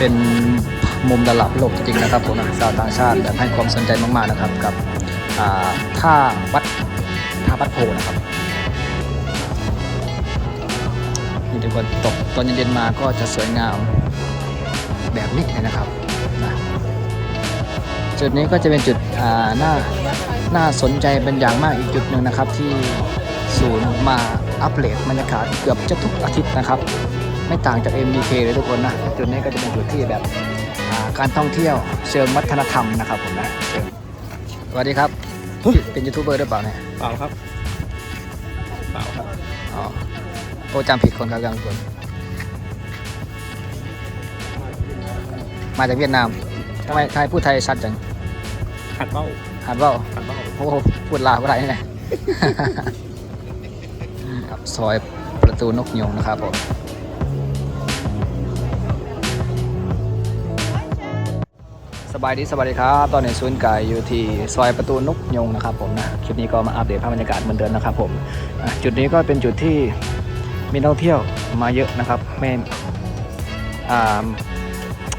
เป็นมุมระดับโลกจริงๆนะครับผมนะชาวต่างชาติแบบให้ความสนใจมากๆนะครับกับท่าวัดท่าวัดโพนะครับนี่ทุกคนตกตอนเย็นๆมาก็จะสวยงามแบบนี้เลยนะครับนะจุดนี้ก็จะเป็นจุดน่าน่าสนใจเป็นอย่างมากอีกจุดหนึ่งนะครับที่ศูนย์มาอัปเดตบรรยากาศเกือบจะทุกอาทิตย์นะครับ ไม่ต่างจาก MBK เลยทุกคนนะ จุดนี้ก็จะเป็นจุดที่แบบอ่าการท่องเที่ยวเชิงวัฒนธรรมนะครับผมนะเชิงสวัสดีครับ เป็นยูทูบเบอร์หรือเปล่าเนี่ยเปล่าครับเปล่าครับอ๋อโอ้จำผิดคนครับจำผิดคนมาจากเวียดนามทำไมทำไมพูดไทยชัดจังขัดเบ้าหัดเว่าขัดเบ้าโอ้โหพูดลาวก็ได้นี่ไงครับซอยประตูนกยงนะครับผม บายดีสบายดีครับ ตอนนี้ศูนย์กายอยู่ที่ซอยประตูนกยงนะครับผมนะคลิปนี้ก็มาอัปเดตภาพบรรยากาศเหมือนเดิมนะครับผมจุดนี้ก็เป็นจุดที่มีนักท่องเที่ยวมาเยอะนะครับไม่า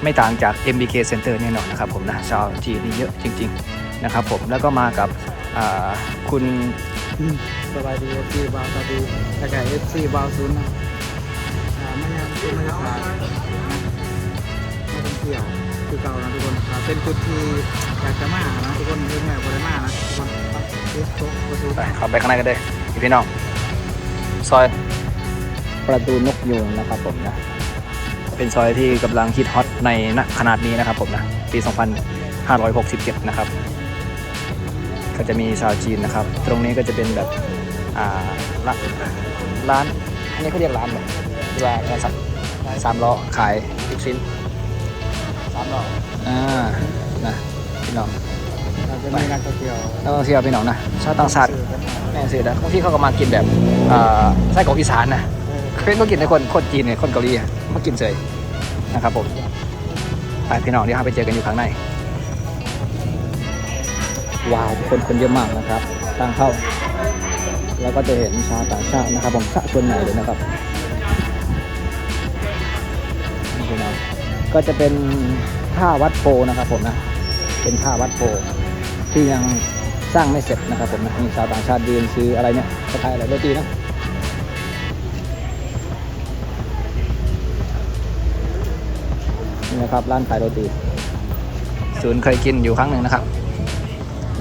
ไม่ต่างจาก MBK Center แน่นอนนะครับผมนะชาวจีนนี่เยอะจริง ๆนะครับ ผมแล้วก็มากับคุณสบายดีเอฟซีบาวสวัสดีแก็เอฟซีบาวศูนนะไม่ยังเป็นบรรยากาศไม่ต้องเที่ยว คือเก่านะทุกคนอ่าเป็นจุดที่อยากจะมานะทุกคนเรื่องแม่บริมานะทุกคนเอสโต๊ะประตูไปเข้าไปข้างในกันเลยพี่น้อง ซอยประตูนกยูงนะครับผมนะ เป็นซอยที่กำลังฮิตฮอตในณขนาดนี้นะครับผมนะ ปี 2567 นะครับ ก็จะมีชาวจีนนะครับ ตรงนี้ก็จะเป็นแบบอ่าร้านร้าน อันนี้เขาเรียกร้านแบบวลาเราสักสามล้อขายลูกชิ้น สามดอกอ่านะพี่น้องอาจจะมีนักท่องเที่ยวนักท่องเที่ยวพี่น้องนะชาวต่างชาติแม่ซื้อนะบางทีเขาก็มากินแบบอ่าไส้กรอกอีสานนะเพื่อนก็กินในคนคนจีนเนี่ยคนเกาหลีอะมากินเฉยนะครับผมไปพี่น้องเดี๋ยวเราไปเจอกันอยู่ข้างในว้าวคนคนเยอะมากนะครับทางเข้า แล้วก็จะเห็นชาวต่างชาตินะครับผมสะส่วนใหญ่เลยนะครับนี่พี่น้องก็จะเป็น ท่าวัดโพนะครับผมนะเป็นท่าวัดโพที่ยังสร้างไม่เสร็จนะครับผมนะมีชาวต่างชาติยืนซื้ออะไรเนี่ยคล้ายๆอะไรโรตีนะนี่นะครับร้านขายโรตีศูนย์เคยกินอยู่ครั้งหนึ่งนะครับ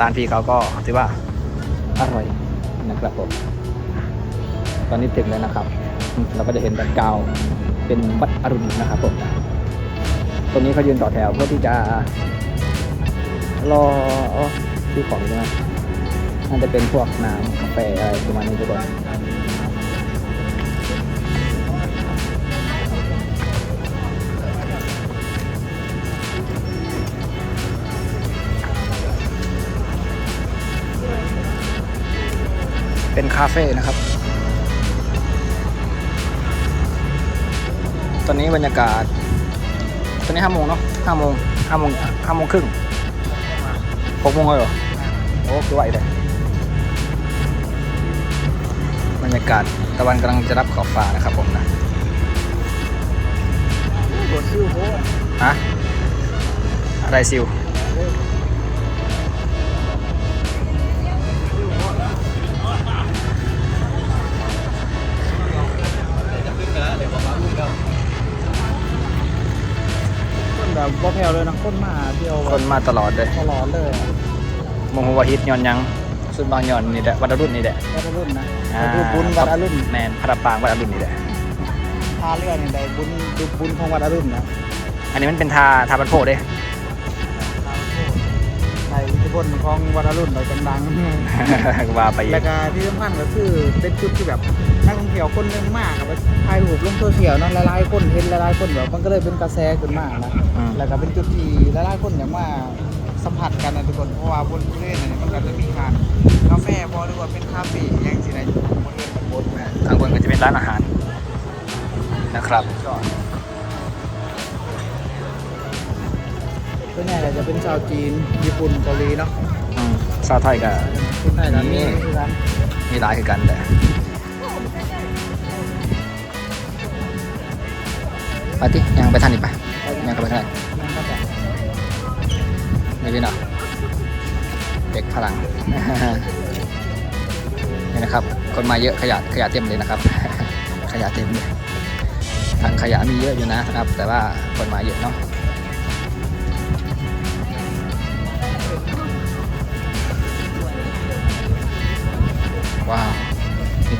ร้านพี่เขาก็ถือว่าอร่อยนะครับผมตอนนี้ถึงแล้วนะครับ เราก็จะเห็นแบบกาวเป็นวัดอรุณนะครับผม ตรงนี้เขายืนต่อแถวเพื่อที่จะรอซื้อของใช่ไหมน่าจะเป็นพวกน้ำกาแฟอะไรประมาณนี้ทุกคนเป็นคาเฟ่นะครับ ตอนนี้บรรยากาศ อนนี้ห้าโมงเนาะห้าโมงห้าโมงห้าโมงครึ่งหกโมงเลยเหรอโอ้คือไหวเลยบรรยากาศตะวันกำลังจะรับขอบฟ้านะครับผมนะบทซิ่วโพสฮะอะไรซิว แบบบ่แผ่วเลยนะคนมาเที่ยวคนมาตลอดเลยตลอดเลยอะมงหัวาฮิตย้อนหยังสุดบางย้อนนี่แหละวัดอรุณนี่แหละวัดอรุณนะอ่าดูบุญวัดอรุณแมนพระปรางวัดอรุณนี่แหละพาเรือเนี่ยได้บุญดูบุญของวัดอรุณนะอันนี้มันเป็นทาทาบันโพเด้ ในอิทธิพลของวัดอรุณเราดังๆว่าไปอีกแล้วก็ที่สำคัญก็คือเป็นจุดที่แบบนักท่องเที่ยวคนหนึงมากกับถ่ายรูปลงโซเชียลเนาะหลายๆคนเห็นหลายๆคนแบบมันก็เลยเป็นกระแสขึ้นมานะอืมแล้วก็เป็นจุดที่หลายๆคนอยากมาสัมผัสกันนะทุกคนเพราะว่าบนบริเวณนี้มันก็จะมีร้านกาแฟบหรือว่าเป็นคาเฟ่อย่างสินะอยู่บริเวณบนนะข้างบนก็จะเป็นร้านอาหารนะครับ ส่วนใหญ่ก็จะเป็นชาวจีน ญี่ปุ่นเกาหลีเนาะอืมซาวไทยก็คนไทยก็มีคือกันมีหลายคือกันแต่ไปที่ยังไปทันอีกไปไปยังเข้าไปข้างในยังก็แบบนี่พี่เนาะเด็กพลัง นี่นะครับ คนมาเยอะขยะขยะเต็มเลยนะครับ ขยะเต็มเลยทางขยะมีเยอะอยู่นะครับ แต่ว่าคนมาเยอะเนาะ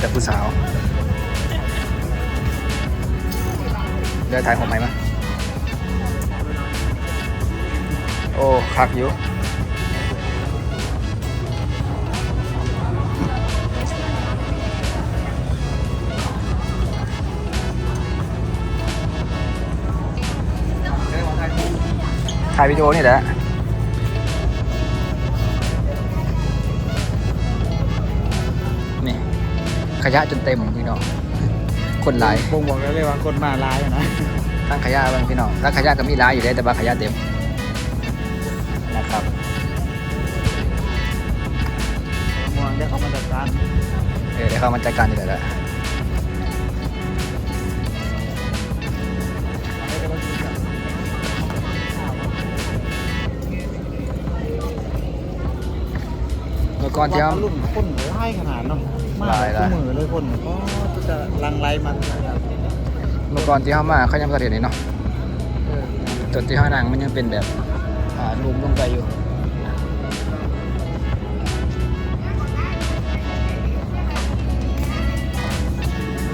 แต่ผู้สาว เดี๋ยวถ่ายผมไหมมั้ยโอ้คักอยู่ถ่ายวิดีโอนี่แหละ ขยะจนเต็มพี่น้องคนหลายบ่งบอกได้เลยว่าคนมาหลายอะนะทั้งขยะบางพี่น้องทั้งขยะก็มีหลายอยู่เลยแต่ว่าขยะเต็มนะครับมองได้เขามาจัดการเออเดี๋ยวเขามาจัดการนี่แหละเมื่อก่อนที่เขารุ่นคน ไล่ขนาดเนาะมาหลายหลายคู่มือเลยคนก็จะลังไลมันนะครับเมื่อก่อนที่เขามาเขายังกระเทียนนี่เนาะเออจนที่เขานั่งมันยังเป็นแบบอ่าลุมลงไปอยู่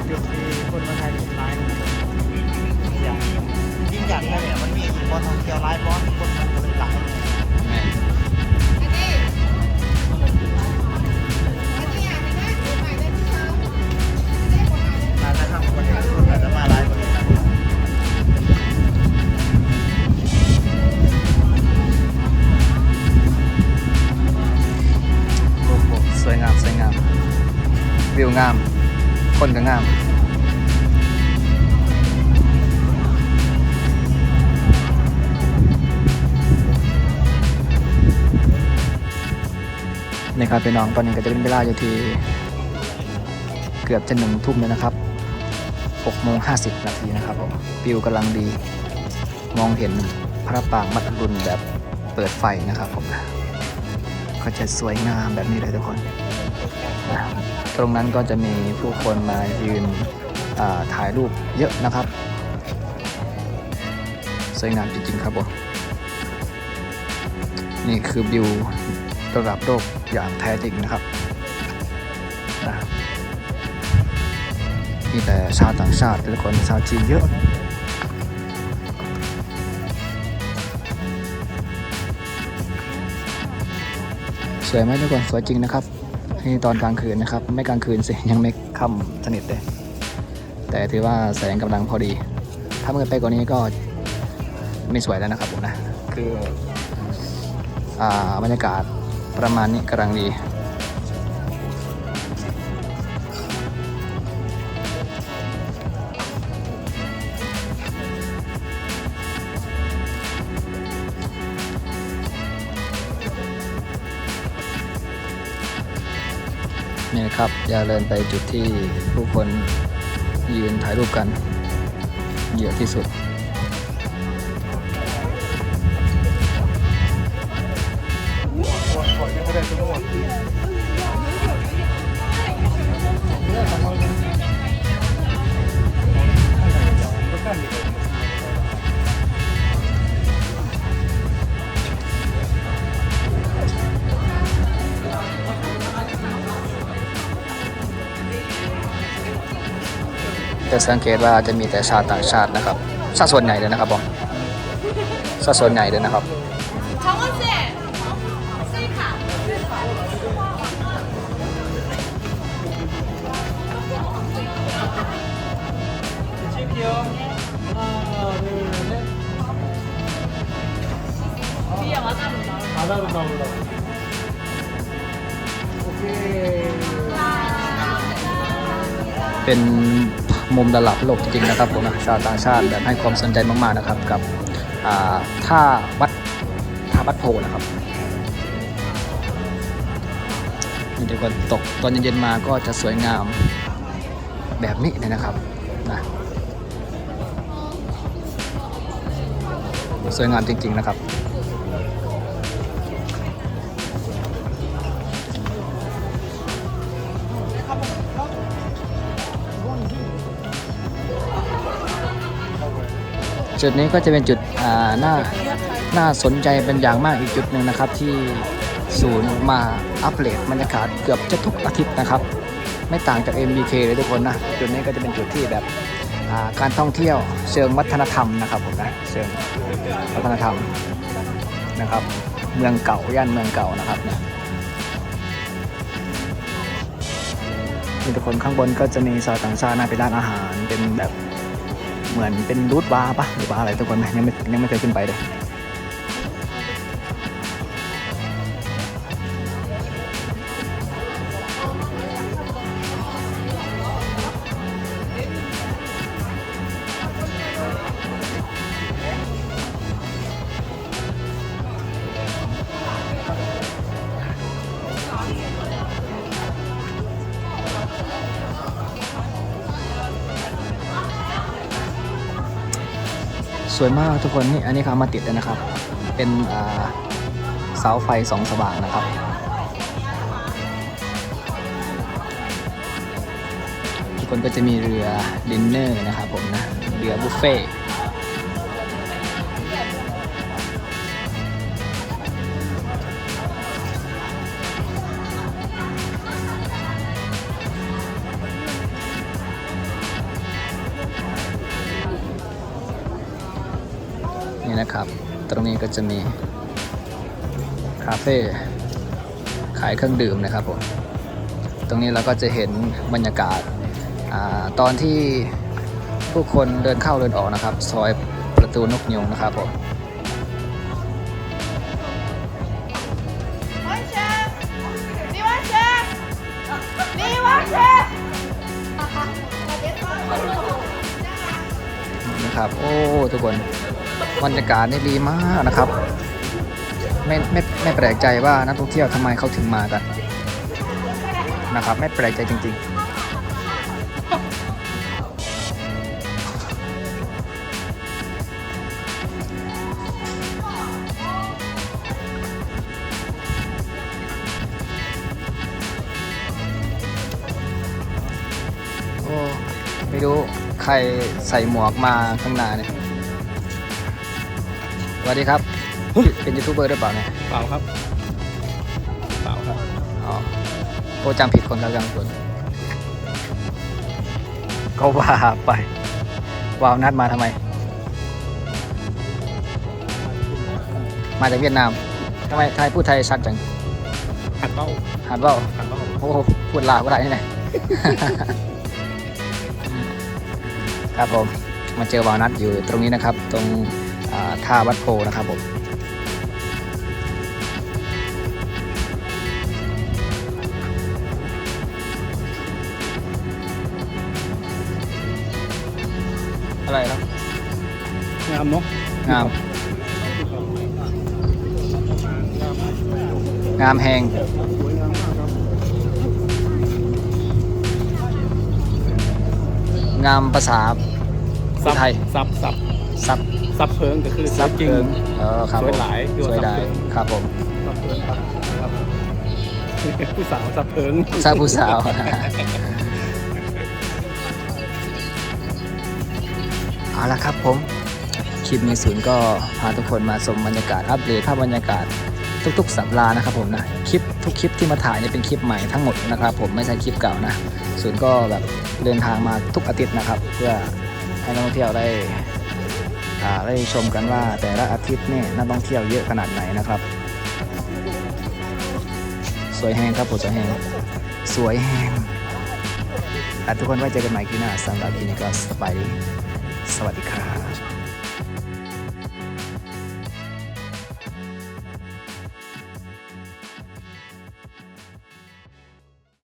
ยุคที่คนมาไทยไลน์อย่างยิ่งอย่างเลยเนี่ยมันมีอีกบอลท่องเที่ยวไลน์บอลคนมันก็เลยหลายแม่ม วิวงาม คนก็งามนี่ครับพี่น้องตอนนี้ก็จะเป็นเวลาอยู่ที่เกือบจะหนึ่งทุ่มแล้วนะครับ6โมง50 นาทีนะครับผมวิวกำลังดี มองเห็นพระปรางมัดรุนแบบเปิดไฟนะครับผมนะก็จะสวยงามแบบนี้เลยทุกคนนะ ตรงนั้นก็จะมีผู้คนมายืนถ่ายรูปเยอะนะครับ สวยงามจริงๆครับผมนี่คือวิวระดับโลกอย่างแท้จริงนะครับนะมีแต่ชาวต่างชาติแต่ละคนชาวจีนเยอะสวยไหมทุกคนสวยจริงนะครับ นี่ตอนกลางคืนนะครับ ไม่กลางคืนสิ ยังไม่ค่ำสนิทเลย แต่ถือว่าแสงกำลังพอดี ถ้ามืดไปกว่านี้ก็ไม่สวยแล้วนะครับผมนะ คือ อ่าบรรยากาศประมาณนี้กำลังดี นี่นะครับอย่าเดินไปจุดที่ผู้คนยืนถ่ายรูปกันเยอะที่สุด จะสังเกตว่าจะมีแต่ชาติต่างชาตินะครับสัดส่วนใหญ่เลยนะครับผมสัดส่วนใหญ่เลยนะครับเป็น มุมระดับโลกจริงๆนะครับผมนะชาวต่างชาติแบบให้ความสนใจมากๆนะครับกับท่าวัดท่าวัดโพนะครับนี่เดี๋ยวก็ตกตอนเย็นๆมาก็จะสวยงามแบบนี้เลยนะครับนะสวยงามจริงๆนะครับ จุดนี้ก็จะเป็นจุดน่าน่าสนใจเป็นอย่างมากอีกจุดหนึ่งนะครับ ที่ศูนย์มาอัปเดตบรรยากาศเกือบจะทุกอาทิตย์นะครับ ไม่ต่างจาก MBK เลยทุกคนนะ จุดนี้ก็จะเป็นจุดที่แบบการท่องเที่ยวเชิงวัฒนธรรมนะครับผมนะเชิงวัฒนธรรมนะครับ เมืองเก่าย่านเมืองเก่านะครับเนี่ยนี่ทุกคนข้างบนก็จะมีชาวต่างชาตินะเป็นร้านอาหารเป็นแบบ เหมือนเป็นรูทบาร์ปะหรือว่าอะไรทุกคนนะยังไม่ยังไม่เคยขึ้นไปเลย สวยมากทุกคนนี่อันนี้เขาเอามาติดเลยนะครับ เป็นเสาไฟสองสว่างนะครับ ทุกคนก็จะมีเรือดินเนอร์นะครับผมนะ เรือบุฟเฟ่ี้ก็จะมีคาเฟ่ขายเครื่องดื่มนะครับผม ตรงนี้เราก็จะเห็นบรรยากาศอตอนที่ผู้คนเดินเข้าเดินออกนะครับ ซอยประตูนกยุงนะครับผมนะครับ โอ้ ทุกคน บรรยากาศนี่ดีมากนะครับไม่ไม่ไม่แปลกใจว่านักท่องเที่ยวทำไมเขาถึงมากันนะครับ ไม่แปลกใจจริงๆโอ้ไม่รู้ใครใส่หมวกมาข้างหน้าเนี่ย วัสดีครับ เป็นยูทูบเบอร์หรือเปล่าเนี่ยเปล่าครับเปล่าครับอ๋อโอ้จำผิดคนแล้วจำคนก็ว่าไปว่าวนัดมาทำไม มาจากเวียดนามทำไมไทยพูดไทยชัดจังหัดเป้าหัดเว่าหัดเป้าโอ้พูดลาวก็ได้นี่แหละครับผมมาเจอวาวนัดอยู่ตรงนี้นะครับ ตรงอ่า ท่าวัดโพนะครับผมอะไรครับงามเนาะงาม งามแหงงามภาษาซับไทยซับซับ ซับซับเพิงก็คือซับจริงเพิงเออครับสวยผมหลายสวยหลายซับเพิงครับผมซับเพิงครับครับผู้สาวซับเพิงทราบผู้สาวเอาละครับผมคลิปมีศูนย์ก็พาทุกคนมาชมบรรยากาศอัปเดตภาพบรรยากาศทุกๆ สัปดาห์นะครับผมนะคลิปทุกคลิปที่มาถ่ายเนี่ยเป็นคลิปใหม่ทั้งหมดนะครับ ผมไม่ใช่คลิปเก่านะศูนย์ก็แบบเดินทางมาทุกอาทิตย์นะครับ เพื่อให้นักท่องเที่ยวได้อ่า ได้ชมกันว่าแต่ละอาทิตย์เนี่ยนักท่องเที่ยวเยอะขนาดไหนนะครับ สวยแห้งครับผมสวยแห้งสวยแห้งทุกคนไว้เจอกันใหม่คลิปหน้าสำหรับคลิปนี้ก็สบายดีสวัสดีครับ